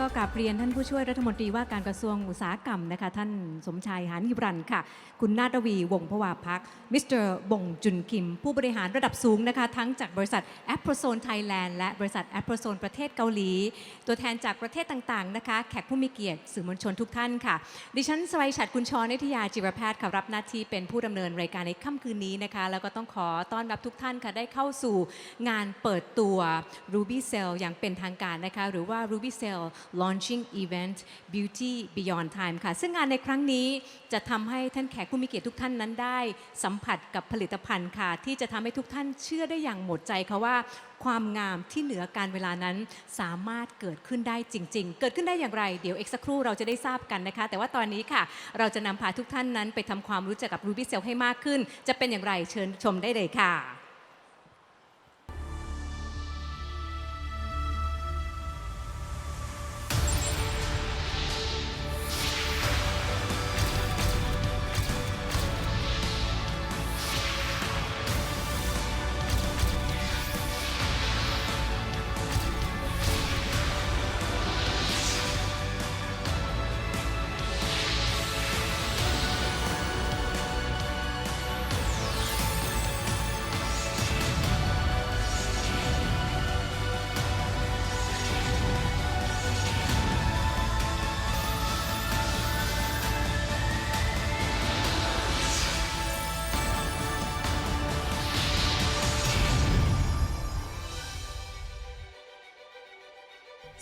ก็กราบเรียนท่านผู้ช่วยรัฐมนตรีว่าการกระทรวงอุตสาหกรรมนะคะ ท่านสมชายหานิรันค่ะ คุณนาฏวี วงพวาพักมิสเตอร์บงจุนคิม ผู้บริหารระดับสูงนะคะ ทั้งจากบริษัทแอปโ o โซนไทยแลนด์และบริษัทแอปโ o โซนประเทศเกาหลี ตัวแทนจากประเทศต่างๆนะคะ แขกผู้มีเกียรติสื่อมวลชนทุกท่านค่ะ ดิฉันสไลชัดคุณชรนิทยาจิรแพทย์ค่ะรับหน้าที่เป็นผู้ดำเนินรายการในค่ำคืนนี้นะคะ แล้วก็ต้องขอต้อนรับทุกท่านค่ะได้เข้าสู่งานเปิดตัว Ruby Cell อย่างเป็นทางการนะคะ หรือว่า Ruby Cell Launching Event Beauty Beyond Time ค่ะ ซึ่งงานในครั้งนี้จะทำให้ท่านแขกผู้มีเกียรติทุกท่านนั้นได้ สัมผัสกับผลิตภัณฑ์ค่ะ ที่จะทำให้ทุกท่านเชื่อได้อย่างหมดใจค่ะว่า ความงามที่เหนือการเวลานั้นสามารถเกิดขึ้นได้จริง ๆ เกิดขึ้นได้อย่างไร เดี๋ยวเอกสักครู่เราจะได้ทราบกันนะคะ แต่ว่าตอนนี้ค่ะ เราจะนำพาทุกท่านนั้นไปทำความรู้จักกับ Ruby Cell ให้มากขึ้น จะเป็นอย่างไรเชิญชมได้เลยค่ะ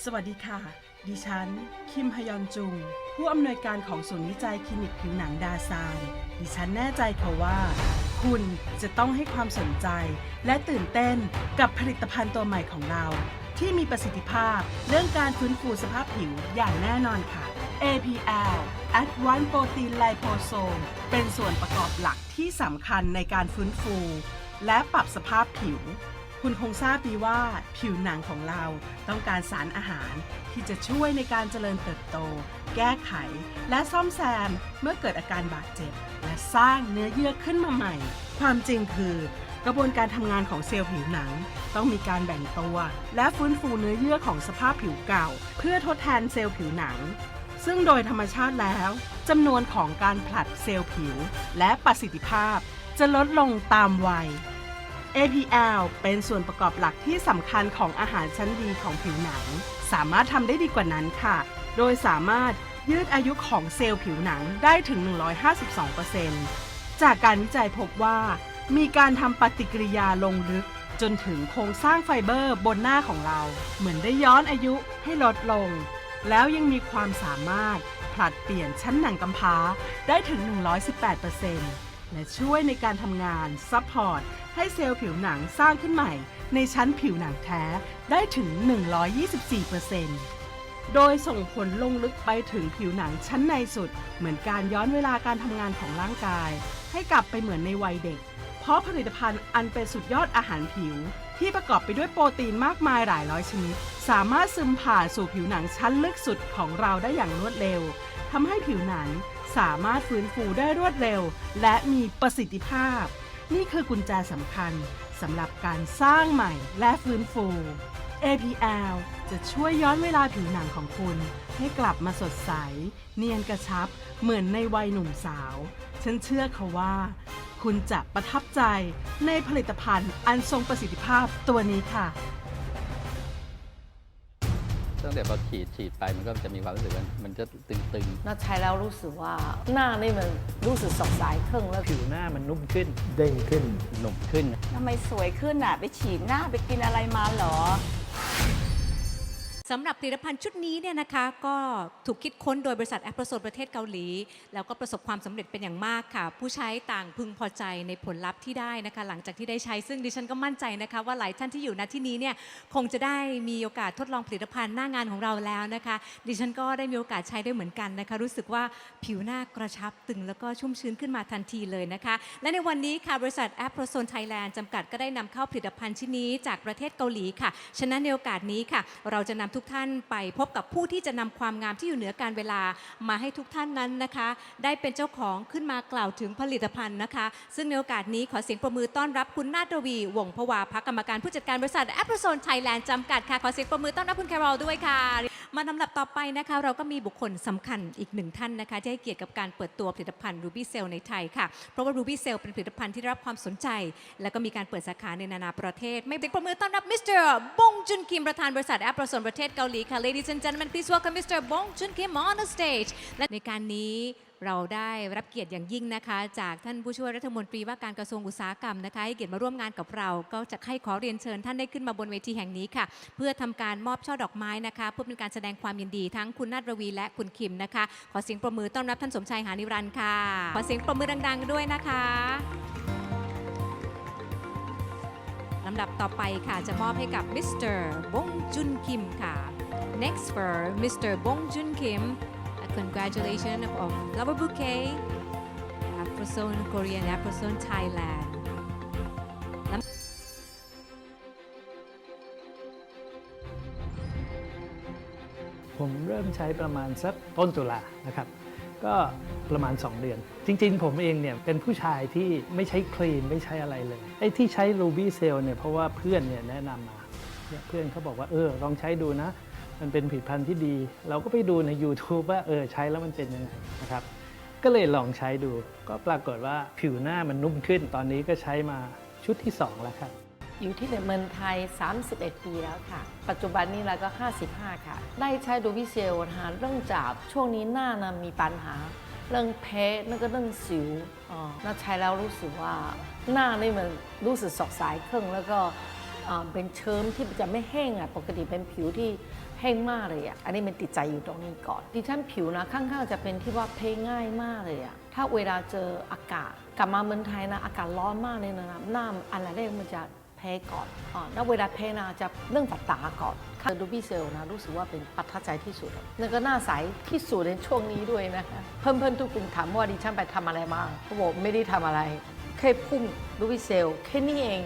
สวัสดีค่ะ ดิฉัน คิมฮยอนจุง ผู้อำนวยการของศูนย์วิจัยคลินิกผิวหนังดาซาน ดิฉันแน่ใจค่ะว่า คุณจะต้องให้ความสนใจ และตื่นเต้นกับผลิตภัณฑ์ตัวใหม่ของเรา ที่มีประสิทธิภาพเรื่องการฟื้นฟูสภาพผิวอย่างแน่นอนค่ะ APL Advanced Protein Liposome เป็นส่วนประกอบหลักที่สำคัญในการฟื้นฟู และปรับสภาพผิว คุณคงทราบดีว่าผิวหนังของเราต้องการสารอาหารที่จะช่วยในการเจริญเติบโต แก้ไข และซ่อมแซมเมื่อเกิดอาการบาดเจ็บ และสร้างเนื้อเยื่อขึ้นมาใหม่ ความจริงคือกระบวนการทำงานของเซลล์ผิวหนัง ต้องมีการแบ่งตัว และฟื้นฟูเนื้อเยื่อของสภาพผิวเก่า เพื่อทดแทนเซลล์ผิวหนัง ซึ่งโดยธรรมชาติแล้วจำนวนของการผลัดเซลล์ผิว และประสิทธิภาพ จะลดลงตามวัย APL เป็นส่วนประกอบหลักที่สำคัญของอาหารชั้นดีของผิวหนัง สามารถทำได้ดีกว่านั้นค่ะ โดยสามารถยืดอายุของเซลล์ผิวหนังได้ถึง 152%จากการวิจัยพบว่า มีการทำปฏิกิริยาลงลึกจนถึงโครงสร้างไฟเบอร์บนหน้าของเรา เหมือนได้ย้อนอายุให้ลดลง แล้วยังมีความสามารถผลัดเปลี่ยนชั้นหนังกำพร้าได้ถึง 118%และช่วยในการทำงานซัพพอร์ต ให้เซลล์ผิวหนังสร้างขึ้นใหม่ ในชั้นผิวหนังแท้ได้ถึง 124%โดยส่งผลลงลึกไปถึงผิวหนังชั้นในสุด เหมือนการย้อนเวลาการทำงานของร่างกาย ให้กลับไปเหมือนในวัยเด็ก เพราะผลิตภัณฑ์อันเป็นสุดยอดอาหารผิว ที่ประกอบไปด้วยโปรตีนมากมายหลายร้อยชนิด สามารถซึมผ่านสู่ผิวหนังชั้นลึกสุดของเราได้อย่างรวดเร็วทำให้ผิวหนังสามารถฟื้นฟูได้รวดเร็ว และมีประสิทธิภาพ นี่คือกุญแจสำคัญสำหรับการสร้างใหม่และฟื้นฟู APL จะช่วยย้อนเวลาผิวหนังของคุณ ให้กลับมาสดใส เนียนกระชับ เหมือนในวัยหนุ่มสาว ฉันเชื่อค่ะว่า คุณจะประทับใจในผลิตภัณฑ์อันทรงประสิทธิภาพตัวนี้ค่ะ ตั้งแต่พอฉีดฉีดไปมันก็จะมีความรู้สึกว่ามันจะตึง那ใช้แล้วรู้สึกว่า หน้านี่มันรู้สึกสดใสขึ้นแล้ว ผิวหน้ามันนุ่มขึ้น เด้งขึ้น ๆหนุ่มขึ้น ทำไมสวยขึ้นอะ ไปฉีดหน้าไปกินอะไรมาเหรอ สำหรับผลิตภัณฑ์ชุดนี้เนี่ยนะคะก็ถูกคิดค้นโดยบริษัทแอปเปิลโซนประเทศเกาหลี แล้วก็ประสบความสำเร็จเป็นอย่างมากค่ะ ผู้ใช้ต่างพึงพอใจในผลลัพธ์ที่ได้นะคะ หลังจากที่ได้ใช้ซึ่งดิฉันก็มั่นใจนะคะ ว่าหลายท่านที่อยู่ณที่นี้เนี่ยคงจะได้มีโอกาสทดลองผลิตภัณฑ์หน้างานของเราแล้วนะคะ ดิฉันก็ได้มีโอกาสใช้ด้วยเหมือนกันนะคะ รู้สึกว่าผิวหน้ากระชับตึงแล้วก็ชุ่มชื้นขึ้นมาทันทีเลยนะคะ และในวันนี้ค่ะบริษัทแอปเปิลโซนไทยแลนด์จำกัดก็ได้นำเข้าผลิตภัณฑ์ชิ้นนี้จากประเทศเกาหลีค่ะฉะนั้นในโอกาสนี้ค่ะ เราจะนำทุกท่านไปพบกับผู้ที่จะนำความงามที่อยู่เหนือการเวลามาให้ทุกท่านนั้นนะคะ ได้เป็นเจ้าของขึ้นมากล่าวถึงผลิตภัณฑ์นะคะ ซึ่งในโอกาสนี้ขอเสียงประมือต้อนรับคุณนาฏวี วงศ์พวาพักกรรมการผู้จัดการบริษัทแอปเปิลโซนไทยแลนด์จำกัดค่ะ ขอเสียงประมือต้อนรับคุณแครอลด้วยค่ะ มาลำดับต่อไปนะคะ เราก็มีบุคคลสำคัญอีกหนึ่งท่านนะคะที่ให้เกียรติกับการเปิดตัวผลิตภัณฑ์ Ruby Cell ในไทยค่ะ เพราะว่า Ruby Cell เป็นผลิตภัณฑ์ที่ได้รับความสนใจ และก็มีการเปิดสาขาในนานาประเทศ ไม่เป็นประมือต้อนรับมิสเตอร์บงจุนคิมประธานบริษัทแอปประสนประเทศเกาหลีค่ะ Ladies and gentlemen please welcome Mr. Bong Joon Kim on the stage และในการนี้ เราได้รับเกียรติอย่างยิ่งนะคะ จากท่านผู้ช่วยรัฐมนตรีว่าการกระทรวงอุตสาหกรรมนะคะให้เกียรติมาร่วมงานกับเรา ก็จะให้ขอเรียนเชิญท่านได้ขึ้นมาบนเวทีแห่งนี้ค่ะ เพื่อทำการมอบช่อดอกไม้นะคะเพื่อเป็นการแสดงความยินดีทั้งคุณนาฏรวีและคุณคิมนะคะ ขอเสียงประมือต้อนรับท่านสมชายหานิรันดร์ค่ะ ขอเสียงประมือดัง ๆ ด้วยนะคะลำดับต่อไปค่ะจะมอบให้กับมิสเตอร์บงจุนคิมค่ะ next for Mr. Bong Joon Kim congratulations of flower bouquet Afrozone Korean Afrozone Thailand ผมเริ่มใช้ประมาณสักต้นตุลานะครับ ก็ประมาณ 2 เดือน จริง ๆ ผมเองเนี่ยเป็นผู้ชายที่ไม่ใช้ครีมไม่ใช้อะไรเลย ไอ้ที่ใช้ Ruby Cell เนี่ยเพราะว่าเพื่อนเนี่ยแนะนำมาเพื่อนเขาบอกว่าเออลองใช้ดูนะ มันเป็นผลิตภัณฑ์ที่ดี เราก็ไปดูใน YouTube ว่าเออใช้แล้วมันเป็นยังไงนะครับ ก็เลยลองใช้ดู ก็ปรากฏว่าผิวหน้ามันนุ่มขึ้น ตอนนี้ก็ใช้มาชุดที่ 2 แล้วครับอยู่ที่ในเมืองไทย 31 ปีแล้วค่ะ ปัจจุบันนี้เราก็ 55 ค่ะ ได้ใช้ดูวิเซลนะคะเรื่องจากช่วงนี้หน้านะมีปัญหา เรื่องแพ้แล้วก็เรื่องสิวอ๋อน่าใช้แล้วรู้สึกว่าหน้านี่มันรู้สึกสดใสขึ้นแล้วก็อ่าเป็นเชิมที่จะไม่แห้งอะ ปกติเป็นผิวที่ แห้งมากเลยอะ อันนี้มันติดใจอยู่ตรงนี้ก่อน ดิฉันผิวนะข้างๆจะเป็นที่ว่าเพ้ง่ายมากเลยอะ ถ้าเวลาเจออากาศกลับมาเมืองไทยนะอากาศร้อนมากเลยนะหน้าอะไรแรกมันจะแพ้ก่อนอ่าแล้วเวลาแพ้นะจะเรื่องตัดตาก่อนค่ะดูบี้เซลนะรู้สึกว่าเป็นประทับใจที่สุดแล้วก็หน้าใสที่สุดในช่วงนี้ด้วยนะคะเพื่อนๆทุกคนถามว่าดิฉันไปทำอะไรมาเขาบอกไม่ได้ทำอะไรแค่พุ่งดูบี้เซลแค่นี้เอง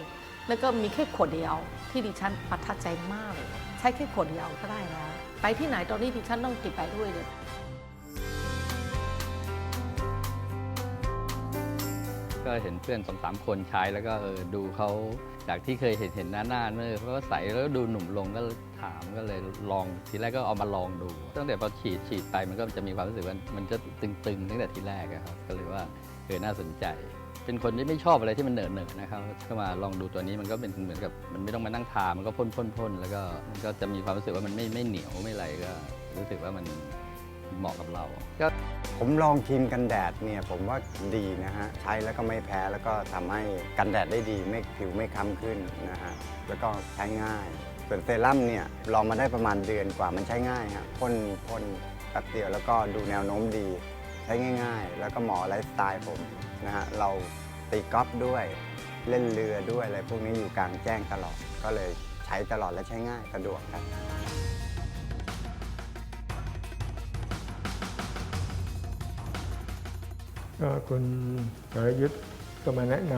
แล้วก็มีแค่ขวดเดียวที่ดิฉันประทับใจมากเลย ช้แค่ขวดเดียวก็ได้แล้ว ไปที่ไหนตอนนี้ดิฉันต้องติดไปด้วยเลยก็เห็นเพื่อนสองสามคนใช้แล้วก็เออดูเขาจากที่เคยเห็นเห็นหน้าหน้าเนอเขาก็ใส่แล้วดูหนุ่มลงก็ถามก็เลยลองทีแรกก็เอามาลองดู ตั้งแต่พอฉีดฉีดไปมันก็จะมีความรู้สึกว่ามันจะตึงๆตั้งแต่ทีแรกครับก็เลยว่าเออน่าสนใจ เป็นคนที่ไม่ชอบอะไรที่มันเหนอะเหนอะนะครับก็มาลองดูตัวนี้มันก็เป็นเหมือนกับมันไม่ต้องมานั่งทา มันก็พ่นพ่นพ่นแล้วก็มันก็จะมีความรู้สึกว่ามันไม่ไม่เหนียวไม่อะไรก็ รู้สึกว่ามันเหมาะกับเรา ก็ผมลองครีมกันแดดเนี่ยผมว่าดีนะฮะ ใช้แล้วก็ไม่แพ้แล้วก็ทำให้กันแดดได้ดีไม่ผิวไม่ค้ำขึ้นนะฮะ แล้วก็ใช้ง่าย ส่วนเซรั่มเนี่ยลองมาได้ประมาณเดือนกว่ามันใช้ง่ายฮะพ่นพ่นแป๊บเดียวแล้วก็ดูแนวโน้มดี ใช้ง่าย ๆ แล้วก็เหมาะไลฟ์สไตล์ผมนะฮะเราตีกอล์ฟด้วยเล่นเรือด้วยอะไรพวกนี้อยู่กลางแจ้งตลอด ก็เลยใช้ตลอดและใช้ง่ายสะดวกครับก็คุณสรยุทธ์ก็มาแนะน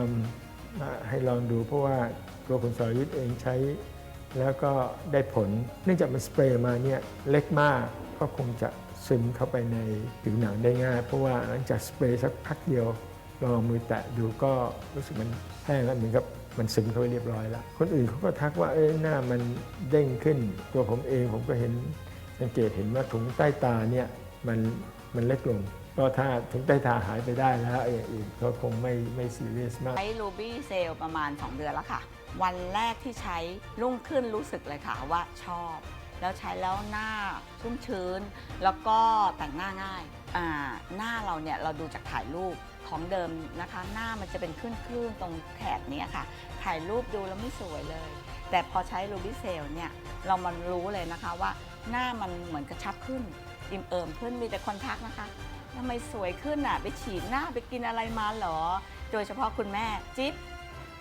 ำให้ลองดูเพราะว่าตัวคุณสรยุทธ์เองใช้ แล้วก็ได้ผล เนื่องจากมันสเปรย์มาเนี่ยเล็กมากก็คงจะ ซึมเข้าไปในผิวหนังได้ง่าย เพราะว่าหลังจากสเปรย์สักพักเดียวลองมือแตะดูก็รู้สึกมันแห้งแล้วเหมือนกับมันซึมเข้าไปเรียบร้อยแล้ว คนอื่นเขาก็ทักว่าเอ้ยหน้ามันเด้งขึ้น ตัวผมเองผมก็เห็นสังเกตเห็นว่าถุงใต้ตาเนี่ยมันมันเล็กลงก็ถ้าถุงใต้ตาหายไปได้แล้วอย่างอื่นก็คงไม่ไม่ซีเรียสมาก ใช้รูบี้เซลประมาณ 2 เดือนแล้วค่ะ วันแรกที่ใช้รุ่งขึ้นรู้สึกเลยค่ะว่าชอบ แล้วใช้แล้วหน้าชุ่มชื้น แล้วก็แต่งหน้าง่ายอ่าหน้าเราเนี่ยเราดูจากถ่ายรูปของเดิมนะคะ หน้ามันจะเป็นคลื่นๆตรงแถบนี้ค่ะ ถ่ายรูปดูแล้วไม่สวยเลย แต่พอใช้รูบี้เซลเนี่ยเรามันรู้เลยนะคะว่าหน้ามันเหมือนกระชับขึ้นอิ่มเอิมขึ้นมีแต่คนทักนะคะทำไมสวยขึ้นอะ ไปฉีดหน้าไปกินอะไรมาหรอ โดยเฉพาะคุณแม่จิ๊บ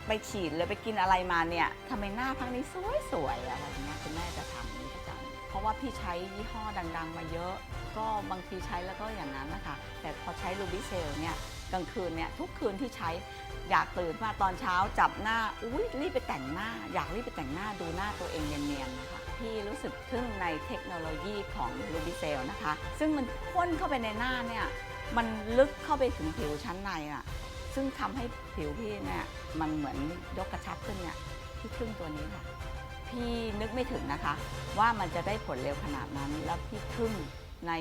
ไปฉีดหรือไปกินอะไรมาเนี่ยทำไมหน้าพังนี้สวยสวยๆอะไรอย่างเงี้ยคุณแม่จะถามอย่างนี้ประจำ ราะว่าพี่ใช้ยี่ห้อดัง ๆ มาเยอะ ก็บางทีใช้แล้วก็อย่างนั้นนะคะ แต่พอใช้ลูบิเซลเนี่ยกลางคืนเนี่ยทุกคืนที่ใช้อยากตื่นมาตอนเช้าจับหน้าอุ้ยรีบไปแต่งหน้า อยากรีบไปแต่งหน้าดูหน้าตัวเองเนียนๆนะคะพี่รู้สึกทึ่งในเทคโนโลยีของลูบิเซลนะคะ ซึ่งมันพ่นเข้าไปในหน้าเนี่ยมันลึกเข้าไปถึงผิวชั้นในอะซึ่งทำให้ผิวพี่เนี่ยมันเหมือนยกกระชับขึ้นเนี่ยที่ทึ่งตัวนี้ค่ะ พี่นึกไม่ถึงนะคะ ว่ามันจะได้ผลเร็วขนาดนั้น แล้วพี่ทึ่งใน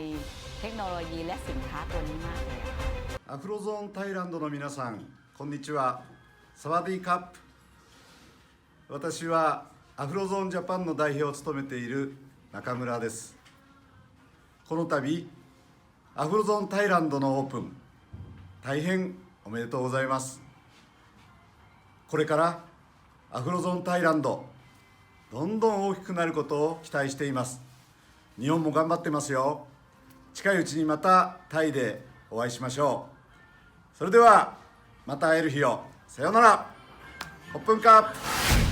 เทคโนโลยีและสินค้าตัวนี้มากเลยอะค่ะ アフロゾーンタイランドの皆さんこんにちはサワディーカップ私はアフロゾーンジャパンの代表を務めている中村ですこの度アフロゾーンタイランドのオープン大変おめでとうございますこれからアフロゾーンタイランド どんどん大きくなることを期待しています。日本も頑張ってますよ。近いうちにまたタイでお会いしましょう。それではまた会える日を。さようなら。ホップンカップ